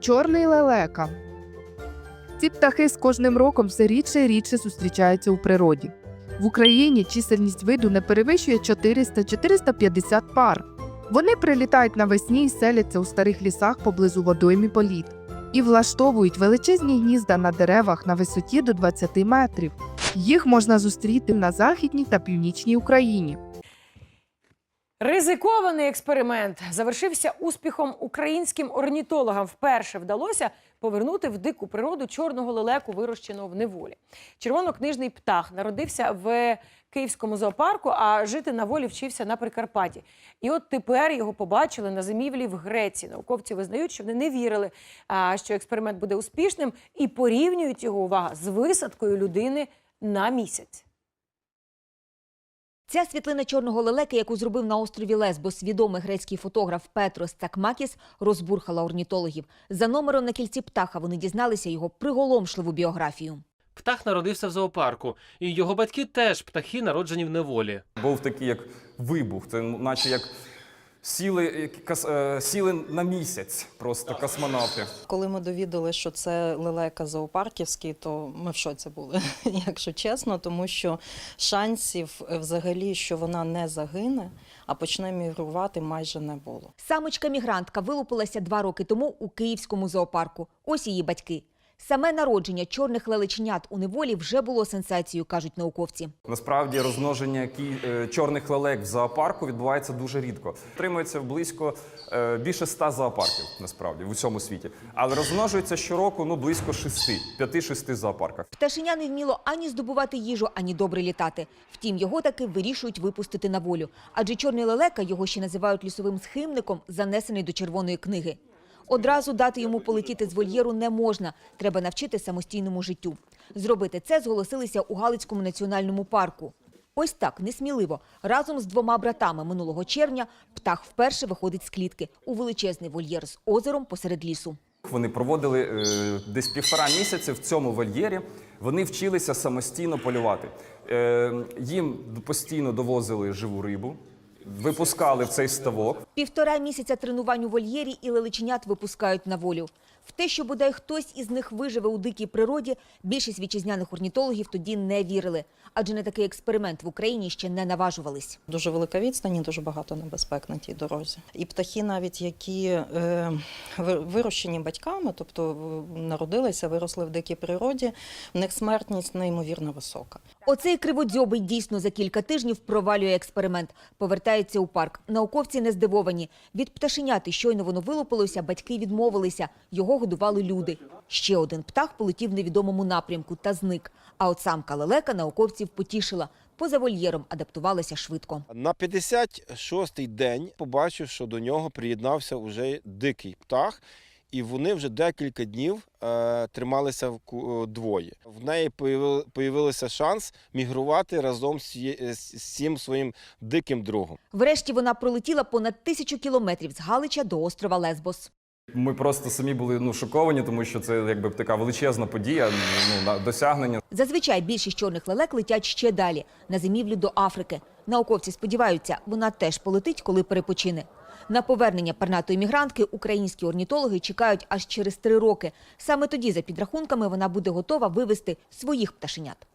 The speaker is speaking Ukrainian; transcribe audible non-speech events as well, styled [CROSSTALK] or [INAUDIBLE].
Чорний лелека. Ці птахи з кожним роком все рідше і рідше зустрічаються у природі. В Україні чисельність виду не перевищує 400-450 пар. Вони прилітають навесні і селяться у старих лісах поблизу водойм і політ і влаштовують величезні гнізда на деревах на висоті до 20 метрів. Їх можна зустріти на західній та північній Україні. Ризикований експеримент завершився успіхом українським орнітологам. Вперше вдалося повернути в дику природу чорного лелеку, вирощеного в неволі. Червонокнижний птах народився в Київському зоопарку, а жити на волі вчився на Прикарпатті. І от тепер його побачили на зимівлі в Греції. Науковці визнають, що вони не вірили, що експеримент буде успішним, і порівнюють його увага з висадкою людини на місяць. Ця світлина чорного лелека, яку зробив на острові Лесбос відомий грецький фотограф Петрос Такмакіс, розбурхала орнітологів. За номером на кільці птаха вони дізналися його приголомшливу біографію. Птах народився в зоопарку, і його батьки теж птахи, народжені в неволі. Був такий як вибух, це наче як сіли, як е, сіли на місяць просто космонавти. Коли ми довідали, що це лелека зоопарківський, то ми в шоці були, [LAUGHS] якщо чесно, тому що шансів е, взагалі, що вона не загине, а почне мігрувати, майже не було. Самочка-мігрантка вилупилася два роки тому у київському зоопарку. Ось її батьки. Саме народження чорних лелеченят у неволі вже було сенсацією, кажуть науковці. Насправді розмноження кі- е, чорних лелек в зоопарку відбувається дуже рідко. Тримується близько е, більше ста зоопарків насправді в усьому світі. Але розмножується щороку ну близько шести, п'яти-шести зоопарках. Пташеня не вміло ані здобувати їжу, ані добре літати. Втім, його таки вирішують випустити на волю. Адже чорний лелека, його ще називають лісовим схимником, занесений до червоної книги. Одразу дати йому полетіти з вольєру не можна. Треба навчити самостійному життю. Зробити це зголосилися у Галицькому національному парку. Ось так, несміливо, разом з двома братами минулого червня птах вперше виходить з клітки у величезний вольєр з озером посеред лісу. Вони проводили е, десь півтора місяці в цьому вольєрі. Вони вчилися самостійно полювати. Е, їм постійно довозили живу рибу, випускали в цей ставок. Півтора місяця тренувань у вольєрі і лелеченят випускають на волю. В те, що бодай хтось із них виживе у дикій природі, більшість вітчизняних орнітологів тоді не вірили. Адже на такий експеримент в Україні ще не наважувались. Дуже велика відстань і дуже багато небезпек на тій дорозі. І птахи, навіть які е, вирощені батьками, тобто народилися, виросли в дикій природі, в них смертність неймовірно висока. Оцей криводзьобий дійсно за кілька тижнів провалює експеримент. Повертається у парк. Науковці не здивовані. Від пташеняти щойно воно вилупилося, батьки відмовилися. Його годували люди. Ще один птах полетів в невідомому напрямку та зник. А от самка лелека науковців потішила. Поза вольєром адаптувалася швидко. На 56-й день побачив, що до нього приєднався вже дикий птах, і вони вже декілька днів е, трималися в е, двоє. В неї появи- появився шанс мігрувати разом з, є- з з цим своїм диким другом. Врешті вона пролетіла понад тисячу кілометрів з Галича до острова Лесбос. Ми просто самі були ну шоковані, тому що це якби така величезна подія, ну на досягнення. Зазвичай більшість чорних лелек летять ще далі на зимівлю до Африки. Науковці сподіваються, вона теж полетить, коли перепочине. На повернення пернатої мігрантки українські орнітологи чекають аж через три роки. Саме тоді, за підрахунками, вона буде готова вивести своїх пташенят.